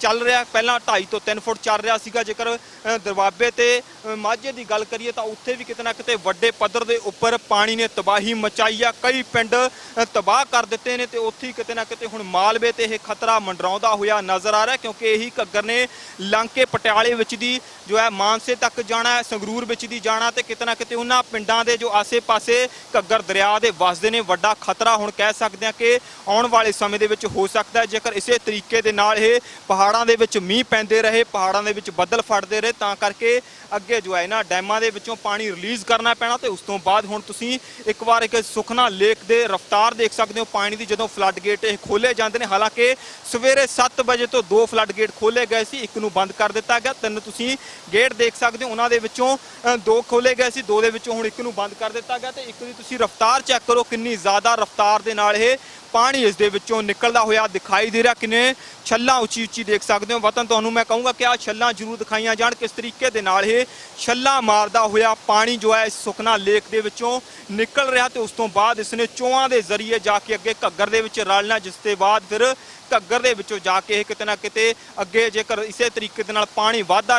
ਚੱਲ ਰਿਹਾ। ਪਹਿਲਾਂ 2.5 ਤੋਂ 3 ਫੁੱਟ ਚੱਲ ਰਿਹਾ ਸੀਗਾ। ਜੇਕਰ ਦਰਵਾਬੇ ਤੇ ਮਾਝੇ ਦੀ ਗੱਲ ਕਰੀਏ ਤਾਂ ਉੱਥੇ ਵੀ ਕਿਤੇ ਨਾ ਕਿਤੇ ਵੱਡੇ ਪੱਧਰ ਦੇ ਉੱਪਰ ਪਾਣੀ ਨੇ ਤਬਾਹੀ ਮਚਾਈ ਆ। ਕਈ ਪਿੰਡ ਤਬਾਹ ਕਰ ਦਿੱਤੇ ਨੇ ਤੇ ਉੱਥੇ ਹੀ ਕਿਤੇ ਨਾ ਕਿਤੇ ਹੁਣ ਮਾਲਵੇ ਤੇ ਇਹ ਖਤਰਾ ਮੰਡਰਾਉਂਦਾ ਹੋਇਆ ਨਜ਼ਰ ਆ ਰਿਹਾ। ਕਿਉਂਕਿ ਇਹੀ ਘੱਗਰ ਨੇ ਲੰਕੇ ਪਟਿਆਲੇ ਵਿੱਚ ਦੀ ਜੋ ਹੈ ਮਾਨਸੇ ਤੱਕ ਜਾਣਾ, ਸੰਗਰੂਰ ਵਿੱਚ ਦੀ ਜਾਣਾ ਤੇ ਕਿਤੇ ਨਾ ਕਿਤੇ ਉਹਨਾਂ ਪਿੰਡਾਂ ਦੇ ਜੋ ਆਸੇ-ਪਾਸੇ ਘੱਗਰ ਦਰਿਆ ਦੇ ਵਸਦੇ ਨੇ। ਵੱਡਾ ਖਤਰਾ ਹੁਣ ਕਹਿ ਸਕਦੇ ਹਾਂ ਕਿ ਆਉਣ ਵਾਲੇ ਸਮੇਂ ਦੇ ਵਿੱਚ ਹੋ ਸਕਦਾ ਜੇਕਰ ਇਸੇ ਤਰੀਕੇ ਦੇ ਨਾਲ ਇਹ ਪਹਾੜਾਂ ਦੇ ਵਿੱਚ ਮੀਂਹ ਪੈਂਦੇ ਰਹੇ, ਪਹਾੜਾਂ ਦੇ ਵਿੱਚ ਬੱਦਲ ਫਟਦੇ ਰਹੇ, ਤਾਂ ਕਰਕੇ ਅੱਗੇ ਜੋ ਹੈ ਨਾ, ਡੈਮਾਂ ਦੇ ਵਿੱਚੋਂ ਪਾਣੀ ਰਿਲੀਜ਼ ਕਰਨਾ ਪੈਣਾ ਤੇ ਉਸ ਤੋਂ ਬਾਅਦ ਹੁਣ ਤੁਸੀਂ ਇੱਕ ਵਾਰ ਇੱਕ ਸੁਖਨਾ ਲੇਕ ਦੇ ਰਫ਼ਤਾਰ ਦੇਖ ਸਕਦੇ ਹੋ, ਪਾਣੀ ਦੀ ਜਦੋਂ ਫਲੱਡ ਗੇਟ ਇਹ ਖੋਲੇ ਜਾਂਦੇ ਨੇ, ਹਾਲਾਂਕਿ ਸਵੇਰੇ 7 ਵਜੇ ਤੋਂ ਦੋ ਫਲੱਡ ਗੇਟ ਖੋਲੇ ਗਏ ਸੀ, ਇੱਕ ਨੂੰ ਬੰਦ ਕਰ ਦਿੱਤਾ ਗਿਆ, ਤਿੰਨ ਤੁਸੀਂ ਗੇਟ ਦੇਖ ਸਕਦੇ ਹੋ, ਉਹਨਾਂ ਦੇ ਵਿੱਚੋਂ ਦੋ ਖੋਲੇ ਗਏ ਸੀ, ਦੋ ਦੇ ਵਿੱਚੋਂ ਹੁਣ ਇੱਕ ਨੂੰ ਬੰਦ ਕਰ ਦਿੱਤਾ ਗਿਆ ਤੇ ਇੱਕ ਦੀ ਤੁਸੀਂ ਰਫ਼ਤਾਰ ਚੈੱਕ ਕਰੋ, ਕਿੰਨੀ ਜ਼ਿਆਦਾ ਰਫ਼ਤਾਰ ਦੇ ਨਾਲ ਇਹ ਪਾਣੀ ਇਸ ਦੇ ਵਿੱਚੋਂ ਨਿਕਲਦਾ ਹੋਇਆ ਦਿਖਾਈ ਦੇ ਰਿਹਾ, ਕਿੰਨੇ ਛੱਲਾਂ ਉੱਚੀ ਉੱਚੀ ਦੇਖ ਸਕਦੇ ਹੋ, ਵਤਨ ਤੁਹਾਨੂੰ ਮੈਂ ਕਹੂੰਗਾ ਕਿ ਆ ਛੱਲਾਂ ਜ਼ਰੂਰ ਦਿਖਾਈਆਂ ਜਾਣ। ਕਿਸ ਤਰੀਕੇ ਦੇ ਨਾਲ ਇਹ ਛੱਲਾਂ ਮਾਰਦਾ ਹੋਇਆ ਪਾਣੀ ਜੋ ਹੈ ਇਸ ਸੁਖਨਾ ਲੇਕ ਦੇ ਵਿੱਚੋਂ ਨਿਕਲ ਰਿਹਾ ਤੇ ਉਸ ਤੋਂ ਬਾਅਦ ਇਸ ਨੇ ਚੋਆਂ ਦੇ ਜ਼ਰੀਏ ਜਾ ਕੇ ਅੱਗੇ ਘੱਗਰ ਦੇ ਵਿੱਚ ਰਲਣਾ ਜਿਸ ਦੇ ਬਾਅਦ ਫਿਰ ਘੱਗਰ ਦੇ ਵਿੱਚੋਂ ਜਾ ਕੇ ਇਹ ਕਿਤੇ ਨਾ ਕਿਤੇ ਅੱਗੇ ਜੇਕਰ ਇਸੇ ਤਰੀਕੇ ਦੇ ਨਾਲ ਪਾਣੀ ਵੱਧਦਾ ਰਿਹਾ